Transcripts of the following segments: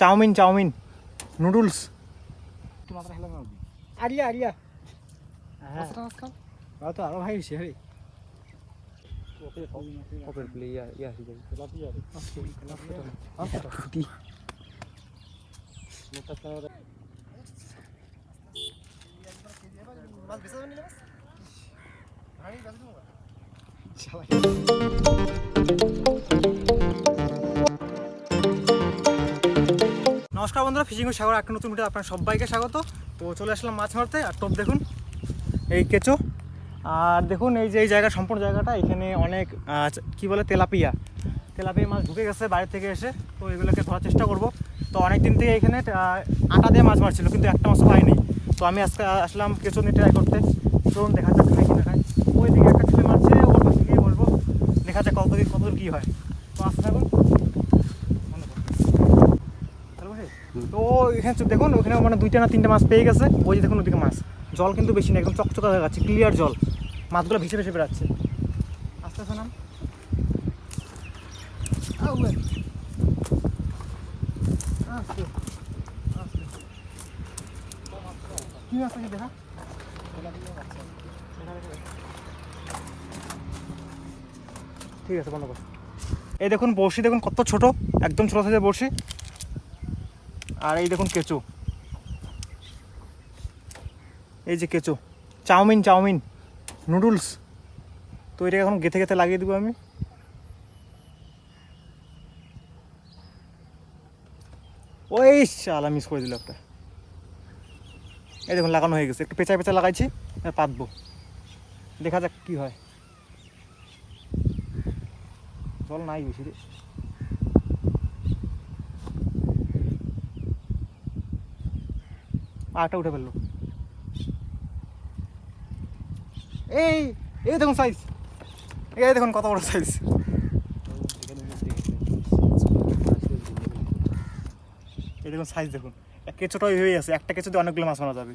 Chowmein chowmein. Noodles. আরিয়া আরিয়া। হ্যাঁ। তো আরও ভাই হয়েছে রে। ওপেন প্লে ইয়া ইয়া হয়ে ফুটি নমস্কার বন্ধুরা, ফিশিং সাগর একটা নতুন ভিডিও আপনার সবাইকে স্বাগত। তো চলে আসলাম মাছ মারতে আর টপ দেখুন, এই কেঁচো। আর দেখুন, এই যে এই জায়গা, সম্পূর্ণ জায়গাটা, এখানে অনেক কি বলে, তেলাপিয়া। তেলাপিয়া মাছ ঢুকে গেছে বাইরে থেকে এসে, তো এগুলোকে ধরার চেষ্টা করব। তো অনেক দিন থেকে এখানে আটা দিয়ে মাছ মারছিল, কিন্তু একটা মাছও পাইনি তো আমি আজকে আসলাম কেঁচো নিয়ে ট্রাই করতে। চলুন, দেখা যাক খাই কিনা খাই। ওই দিকে একটা ছেলে মারছে, ওর পাশে গিয়ে বলব, দেখা যাক কত কত দূর কী হয়। তো আসতে থাকুন হ্যালো ভাই তো এখানে দেখুন, ওখানে মানে দুইটা না তিনটা মাছ পেয়ে গেছে। ওই যে দেখুন ওদিকে মাছ। জল কিন্তু বেশি না একদম চকচকা হয়ে যাচ্ছে ক্লিয়ার জল। মাছগুলো ভেসে ভেসে বেড়াচ্ছে। আস্তে আস্তে নাম। ঠিক আছে, বন্ধ এই দেখুন বড়শি, দেখুন কত ছোট, একদম ছোট সাইজের বড়শি। আর এই দেখুন কেঁচো। এই যে কেঁচো। Chowmein chowmein, noodles. তো এটাকে এখন গেথে গেথে লাগিয়ে দেবো আমি। ওই চালা মিস করে দিল একটা। এই দেখুন, লাগানো হয়ে গেছে। একটু পেঁচা পেঁচা লাগাইছি পাতবো। দেখা যাক কি হয়। জল নাই বেশি রে। আটা উঠে ফেলল। এই এই দেখুন সাইজ এই দেখুন কত বড় সাইজ এই দেখুন সাইজ দেখুন। কেঁচোটা হয়ে আছে, একটা কেঁচোতে অনেকগুলো মাছ মারা যাবে।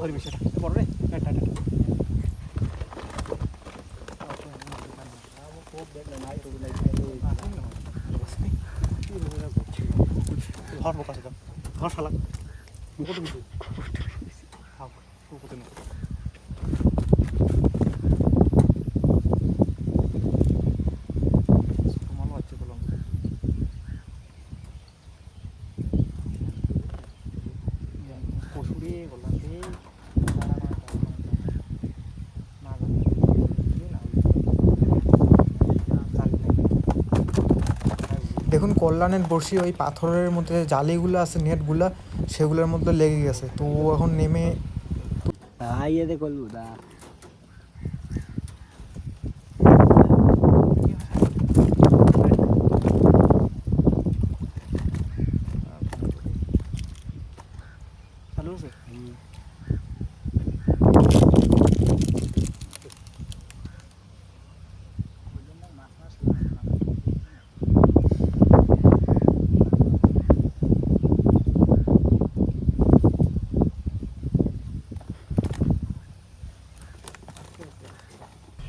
ধরি বিষয়টা বড় রে এটা এটা ধর বোকা ধর শালা মুখে তো কিছু খাও না দেখুন, কল্যাণের বড়শি, ওই পাথরের মধ্যে জালিগুলো আছে, নেটগুলো, সেগুলোর মধ্যে লেগে গেছে। তো এখন নেমে আইয়ে দে দা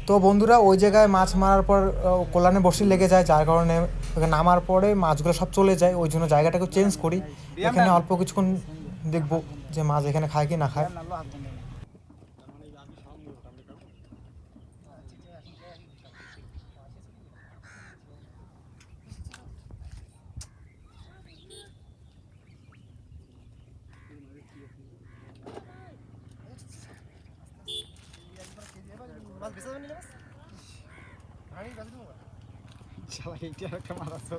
তো বন্ধুরা ওই জায়গায় মাছ মারার পর কল্যাণে বসি লেগে যায় যার কারণে ওখানে নামার পরে মাছগুলো সব চলে যায়। ওই জন্য জায়গাটাকে চেঞ্জ করি। এখানে অল্প কিছুক্ষণ দেখব যে মাছ এখানে খায় কি না খায় সবাই এইটা একটা মাছ আছে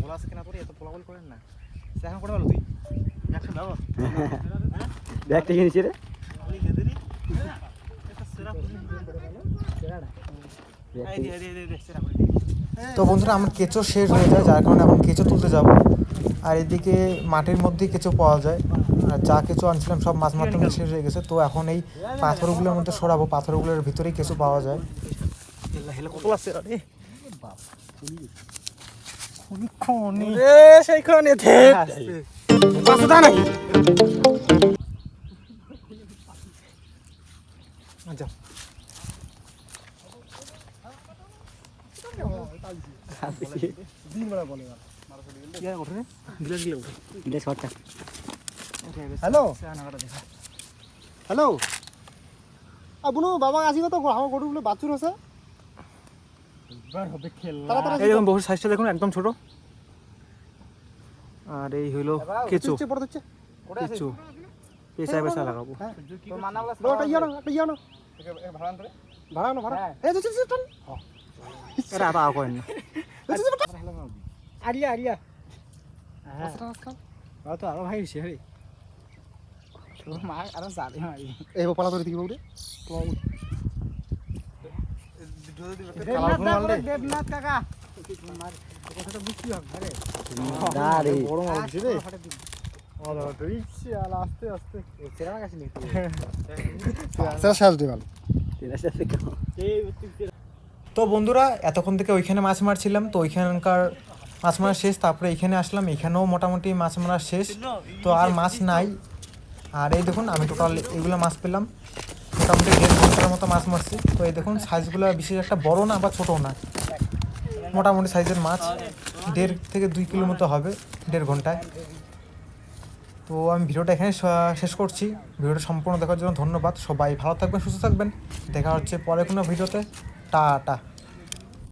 ভোলা আছে কেনা তোর এত পোলা বল করেন না সে এখন করে ভালো তুই একশো দাও ব্যাগ থেকে নিচে রে তো বন্ধুরা আমার কেঁচো শেষ হয়ে যায় যার কারণে এখন কেঁচো তুলতে যাব। আর এদিকে মাটির মধ্যেই কেঁচো পাওয়া যায়। আর যা কেঁচো আনছিলাম সব মাছ মারতে শেষ হয়ে গেছে। তো এখন এই পাথরগুলোর মধ্যে সরাবো পাথরগুলোর ভিতরেই কেঁচো পাওয়া যায়। কত লাগছে রে সেই খনি পাঁচশো টাকা নাকি আচ্ছা দিন বেলা বলে দিলে শর্টটা হ্যালো হ্যালো বুনু বাবা আসিব তো আমার গরুগুলো বাছুর আছে? তারা বহু সাইজটা দেখুন একদম ছোট। আর এই হইল কেঁচো। হচ্ছে পড়ে হচ্ছে কেঁচো। পেঁচা পেঁচা লাগাবো। হ্যাঁ। ভাড়া ভাড়া এটা আবার করেন না আরিয়া আরিয়া হ্যাঁ তো আরও ভাই রে মা আরও জালে মারি এই পালা ধরে দিবি বউরে দেবনাথ কাকা রে বড় রে দিবাল সাথে কেমন তো বন্ধুরা, এতক্ষণ থেকে ওইখানে মাছ মারছিলাম, তো ওইখানকার মাছ মারা শেষ, তারপরে এখানে আসলাম, এখানেও মোটামুটি মাছ মারা শেষ। তো আর মাছ নাই। আর এই দেখুন, আমি টোটাল এগুলো মাছ পেলাম। মোটামুটি দেড় ঘণ্টার মতো মাছ মারছি। তো এই দেখুন, সাইজগুলো বিশেষ একটা বড় না বা ছোটো না। মোটামুটি সাইজের মাছ। দেড় থেকে দুই কিলো মতো হবে, দেড় ঘন্টায়। তো আমি ভিডিওটা এখানে শেষ করছি। ভিডিওটা সম্পূর্ণ দেখার জন্য ধন্যবাদ। সবাই ভালো থাকবেন, সুস্থ থাকবেন। দেখা হচ্ছে পরে কোনো ভিডিওতে। ടാറ്റ